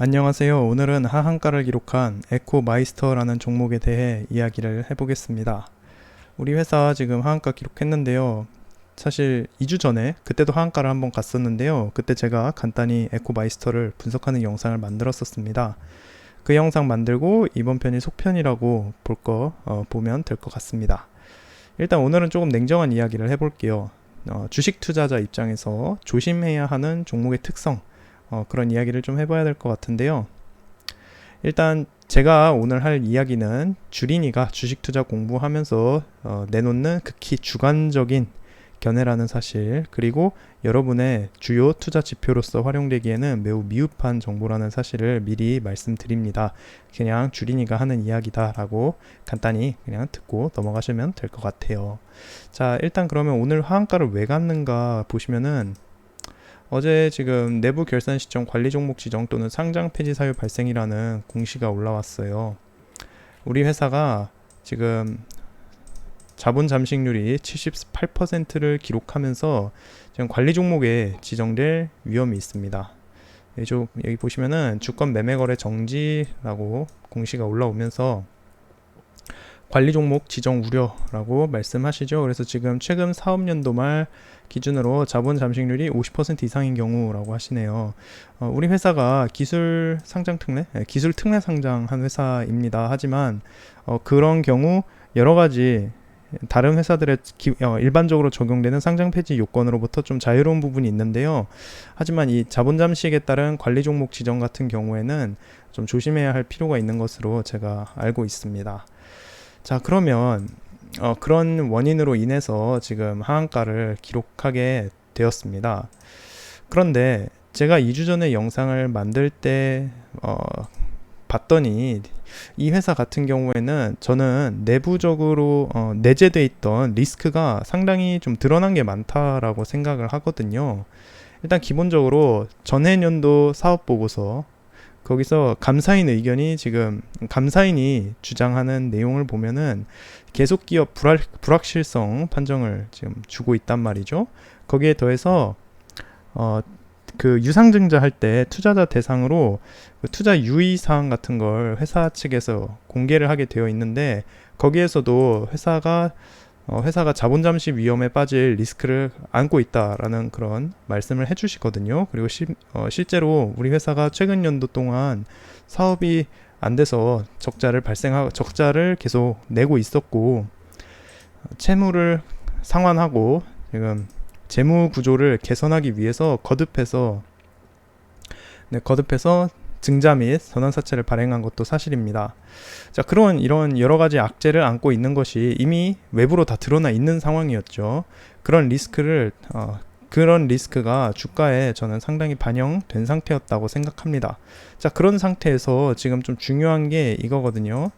안녕하세요. 오늘은 하한가를 기록한 에코 마이스터라는 종목에 대해 이야기를 해보겠습니다. 우리 회사 지금 하한가 기록했는데요. 사실 2주 전에 그때도 하한가를 한번 갔었는데요. 그때 제가 간단히 에코 마이스터를 분석하는 영상을 만들었었습니다. 그 영상 만들고 이번 편이 속편이라고 볼거 어, 보면 될 것 같습니다. 일단 오늘은 조금 냉정한 이야기를 해볼게요. 어, 주식 투자자 입장에서 조심해야 하는 종목의 특성 어, 그런 이야기를 좀 해봐야 될 것 같은데요. 일단 제가 오늘 할 이야기는 주린이가 주식 투자 공부하면서 어, 내놓는 극히 주관적인 견해라는 사실 그리고 여러분의 주요 투자 지표로서 활용되기에는 매우 미흡한 정보라는 사실을 미리 말씀드립니다. 그냥 주린이가 하는 이야기다라고 간단히 그냥 듣고 넘어가시면 될 것 같아요. 자, 일단 그러면 오늘 하한가를 왜 갔는가 보시면은 어제 지금 내부 결산 시점 관리 종목 지정 또는 상장 폐지 사유 발생이라는 공시가 올라왔어요. 우리 회사가 지금 자본 잠식률이 78%를 기록하면서 지금 관리 종목에 지정될 위험이 있습니다. 여기 보시면은 주권 매매 거래 정지라고 공시가 올라오면서 관리 종목 지정 우려라고 말씀하시죠. 그래서 지금 최근 사업연도 말 기준으로 자본 잠식률이 50% 이상인 경우라고 하시네요. 어, 우리 회사가 기술 상장 특례, 네, 기술 특례 상장한 회사입니다. 하지만 어, 그런 경우 여러 가지 다른 회사들의 기, 어, 일반적으로 적용되는 상장 폐지 요건으로부터 좀 자유로운 부분이 있는데요. 하지만 이 자본 잠식에 따른 관리 종목 지정 같은 경우에는 좀 조심해야 할 필요가 있는 것으로 제가 알고 있습니다. 자, 그러면 어, 그런 원인으로 인해서 지금 하한가를 기록하게 되었습니다. 그런데 제가 2주 전에 영상을 만들 때 어, 봤더니 이 회사 같은 경우에는 저는 내부적으로 어, 내재돼 있던 리스크가 상당히 좀 드러난 게 많다라고 생각을 하거든요. 일단 기본적으로 전해년도 사업 보고서 거기서 감사인 의견이 지금 감사인이 주장하는 내용을 보면은 계속 기업 불확, 불확실성 판정을 지금 주고 있단 말이죠. 거기에 더해서 어, 그 유상증자 할 때 투자자 대상으로 그 투자 유의 사항 같은 걸 회사 측에서 공개를 하게 되어 있는데 거기에서도 회사가 어, 회사가 자본 잠시 위험에 빠질 리스크를 안고 있다라는 그런 말씀을 해주시거든요. 그리고 시, 어, 실제로 우리 회사가 최근 연도 동안 사업이 안 돼서 적자를 발생하 적자를 계속 내고 있었고 채무를 상환하고 지금 재무 구조를 개선하기 위해서 거듭해서 네, 거듭해서 증자 및 선언사채를 발행한 것도 사실입니다. 자, 그런 이런 여러 가지 악재를 안고 있는 것이 이미 외부로 다 드러나 있는 상황이었죠. 그런 리스크를 어, 그런 리스크가 주가에 저는 상당히 반영된 상태였다고 생각합니다. 자, 그런 상태에서 지금 좀 중요한 게 이거거든요.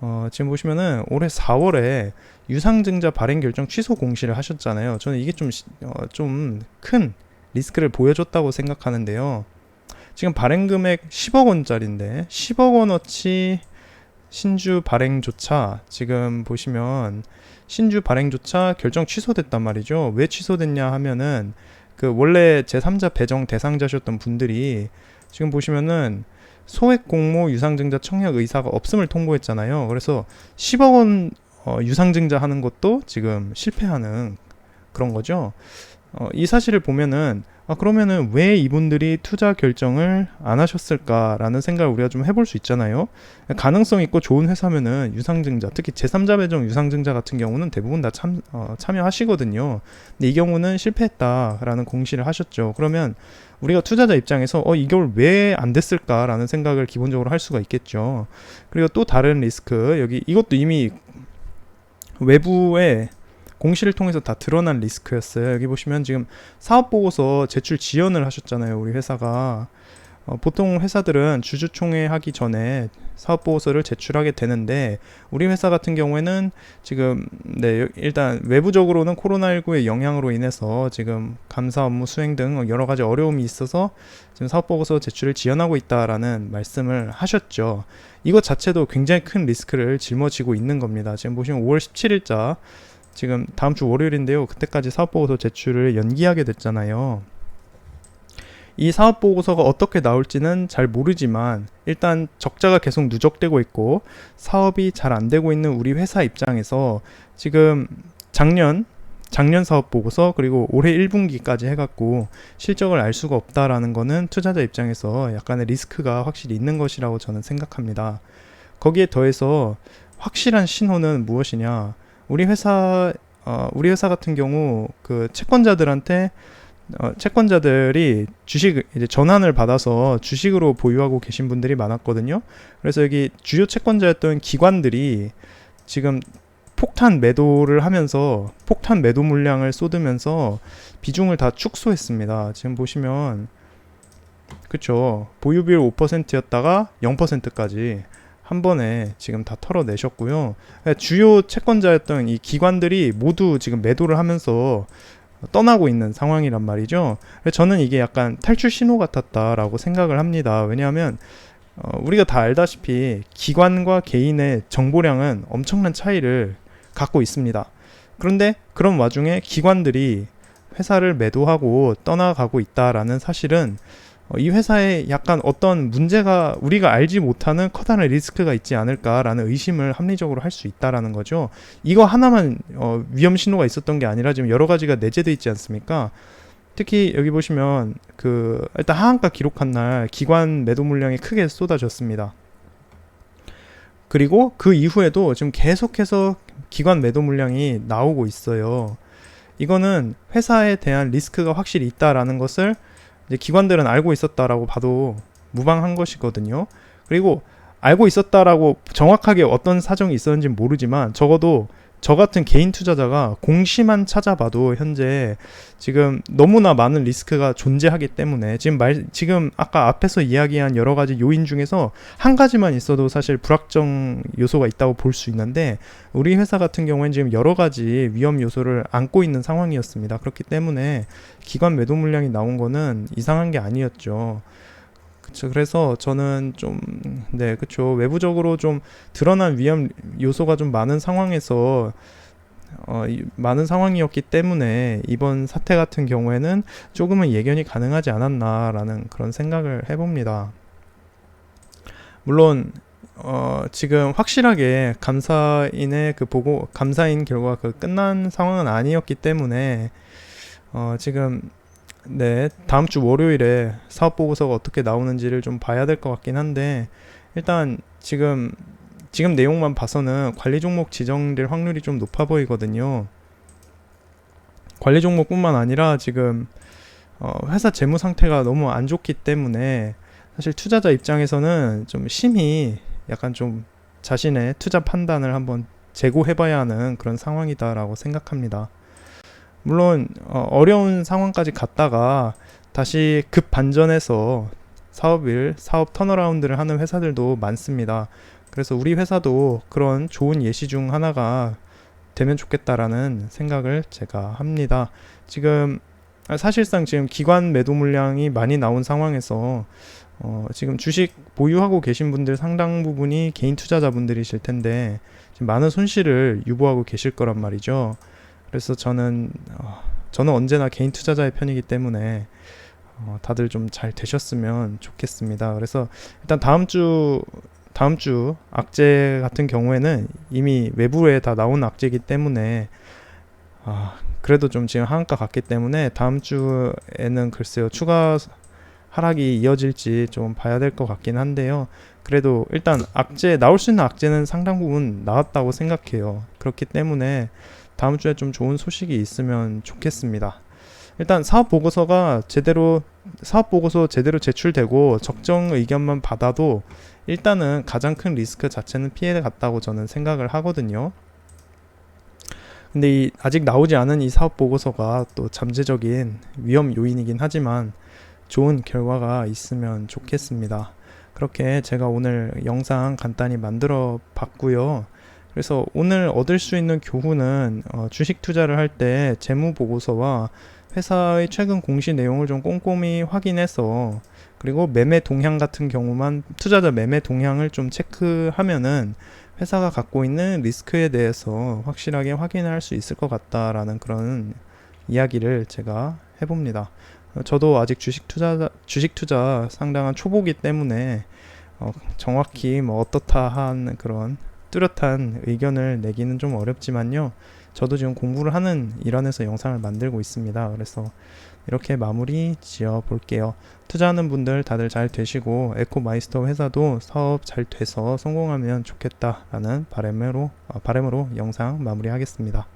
어, 지금 보시면은 올해 4월에 유상증자 발행 결정 취소 공시를 하셨잖아요. 저는 이게 좀, 어, 좀큰 리스크를 보여줬다고 생각하는데요. 지금 발행 금액 10억 원짜리인데 10억 원어치 신주 발행조차 지금 보시면 신주 발행조차 결정 취소됐단 말이죠. 왜 취소됐냐 하면은 그 원래 제3자 배정 대상자셨던 분들이 지금 보시면은 소액 공모 유상증자 청약 의사가 없음을 통보했잖아요. 그래서 10억 원 어, 유상증자 하는 것도 지금 실패하는 그런 거죠. 어, 이 사실을 보면은 아, 그러면은 왜 이분들이 투자 결정을 안 하셨을까라는 생각을 우리가 좀 해볼 수 있잖아요. 가능성 있고 좋은 회사면은 유상증자, 특히 제3자 배정 유상증자 같은 경우는 대부분 다 참, 어, 참여하시거든요. 근데 이 경우는 실패했다라는 공시를 하셨죠. 그러면 우리가 투자자 입장에서 어, 이걸 왜 안 됐을까라는 생각을 기본적으로 할 수가 있겠죠. 그리고 또 다른 리스크, 여기 이것도 이미 외부에 공시를 통해서 다 드러난 리스크였어요. 여기 보시면 지금 사업 보고서 제출 지연을 하셨잖아요. 우리 회사가 어, 보통 회사들은 주주총회 하기 전에 사업 보고서를 제출하게 되는데 우리 회사 같은 경우에는 지금 네 일단 외부적으로는 코로나19의 영향으로 인해서 지금 감사 업무 수행 등 여러 가지 어려움이 있어서 지금 사업 보고서 제출을 지연하고 있다라는 말씀을 하셨죠. 이것 자체도 굉장히 큰 리스크를 짊어지고 있는 겁니다. 지금 보시면 5월 17일자 지금 다음 주 월요일인데요. 그때까지 사업보고서 제출을 연기하게 됐잖아요. 이 사업 보고서가 어떻게 나올지는 잘 모르지만 일단 적자가 계속 누적되고 있고 사업이 잘 안 되고 있는 우리 회사 입장에서 지금 작년 작년 사업 보고서 그리고 올해 1분기까지 해갖고 실적을 알 수가 없다라는 거는 투자자 입장에서 약간의 리스크가 확실히 있는 것이라고 저는 생각합니다. 거기에 더해서 확실한 신호는 무엇이냐? 우리 회사 어, 우리 회사 같은 경우 그 채권자들한테 어, 채권자들이 주식 이제 전환을 받아서 주식으로 보유하고 계신 분들이 많았거든요. 그래서 여기 주요 채권자였던 기관들이 지금 폭탄 매도를 하면서 폭탄 매도 물량을 쏟으면서 비중을 다 축소했습니다. 지금 보시면 그쵸 보유 비율 5%였다가 0%까지 한 번에 지금 다 털어내셨고요. 주요 채권자였던 이 기관들이 모두 지금 매도를 하면서 떠나고 있는 상황이란 말이죠. 저는 이게 약간 탈출 신호 같았다라고 생각을 합니다. 왜냐하면 어, 우리가 다 알다시피 기관과 개인의 정보량은 엄청난 차이를 갖고 있습니다. 그런데 그런 와중에 기관들이 회사를 매도하고 떠나가고 있다라는 사실은 어, 이 회사에 약간 어떤 문제가 우리가 알지 못하는 커다란 리스크가 있지 않을까라는 의심을 합리적으로 할 수 있다라는 거죠. 이거 하나만 어, 위험 신호가 있었던 게 아니라 지금 여러 가지가 내재돼 있지 않습니까? 특히 여기 보시면 그 일단 하한가 기록한 날 기관 매도 물량이 크게 쏟아졌습니다. 그리고 그 이후에도 지금 계속해서 기관 매도 물량이 나오고 있어요. 이거는 회사에 대한 리스크가 확실히 있다라는 것을 이제 기관들은 알고 있었다라고 봐도 무방한 것이거든요. 그리고 알고 있었다라고 정확하게 어떤 사정이 있었는지 모르지만 적어도 저 같은 개인 투자자가 공시만 찾아봐도 현재 지금 너무나 많은 리스크가 존재하기 때문에 지금 말 지금 아까 앞에서 이야기한 여러 가지 요인 중에서 한 가지만 있어도 사실 불확정 요소가 있다고 볼 수 있는데 우리 회사 같은 경우에는 지금 여러 가지 위험 요소를 안고 있는 상황이었습니다. 그렇기 때문에 기관 매도 물량이 나온 거는 이상한 게 아니었죠. 그래서 저는 좀, 네, 그쵸. 외부적으로 좀 드러난 위험 요소가 좀 많은 상황에서, 어, 이, 많은 상황이었기 때문에 이번 사태 같은 경우에는 조금은 예견이 가능하지 않았나라는 그런 생각을 해봅니다. 물론, 어, 지금 확실하게 감사인의 그 보고, 감사인 결과가 그 끝난 상황은 아니었기 때문에, 어, 지금 네, 다음 주 월요일에 사업 보고서가 어떻게 나오는지를 좀 봐야 될 것 같긴 한데 일단 지금 지금 내용만 봐서는 관리 종목 지정될 확률이 좀 높아 보이거든요. 관리 종목뿐만 아니라 지금 어, 회사 재무 상태가 너무 안 좋기 때문에 사실 투자자 입장에서는 좀 심히 약간 좀 자신의 투자 판단을 한번 재고해봐야 하는 그런 상황이다라고 생각합니다. 물론 어, 려운 상황까지 갔다가 다시 급 반전해서 사업을 사업 턴어라운드를 하는 회사들도 많습니다. 그래서 우리 회사도 그런 좋은 예시 중 하나가 되면 좋겠다라는 생각을 제가 합니다. 지금 사실상 지금 기관 매도 물량이 많이 나온 상황에서 어, 지금 주식 보유하고 계신 분들 상당 부분이 개인 투자자분들이실 텐데 지금 많은 손실을 유보하고 계실 거란 말이죠. 그래서 저는 어, 저는 언제나 개인 투자자의 편이기 때문에 어, 다들 좀 잘 되셨으면 좋겠습니다. 그래서 일단 다음 주 다음 주 악재 같은 경우에는 이미 외부에 다 나온 악재이기 때문에 아, 그래도 좀 지금 하한가 같기 때문에 다음 주에는 글쎄요 추가 하락이 이어질지 좀 봐야 될 것 같긴 한데요. 그래도 일단 악재 나올 수 있는 악재는 상당 부분 나왔다고 생각해요. 그렇기 때문에 다음 주에 좀 좋은 소식이 있으면 좋겠습니다. 일단 사업 보고서가 제대로 사업 보고서 제대로 제출되고 적정 의견만 받아도 일단은 가장 큰 리스크 자체는 피해 갔다고 저는 생각을 하거든요. 근데 이 아직 나오지 않은 이 사업 보고서가 또 잠재적인 위험 요인이긴 하지만 좋은 결과가 있으면 좋겠습니다. 그렇게 제가 오늘 영상 간단히 만들어 봤고요. 그래서 오늘 얻을 수 있는 교훈은 어, 주식 투자를 할 때 재무 보고서와 회사의 최근 공시 내용을 좀 꼼꼼히 확인해서 그리고 매매 동향 같은 경우만 투자자 매매 동향을 좀 체크하면은 회사가 갖고 있는 리스크에 대해서 확실하게 확인할 수 있을 것 같다라는 그런 이야기를 제가 해봅니다. 어, 저도 아직 주식 투자 주식 투자 상당한 초보기 때문에 어, 정확히 뭐 어떻다 한 그런 뚜렷한 의견을 내기는 좀 어렵지만요. 저도 지금 공부를 하는 일환에서 영상을 만들고 있습니다. 그래서 이렇게 마무리 지어 볼게요. 투자하는 분들 다들 잘 되시고 에코마이스터 회사도 사업 잘 돼서 성공하면 좋겠다라는 바람으로 어, 바람으로 영상 마무리하겠습니다.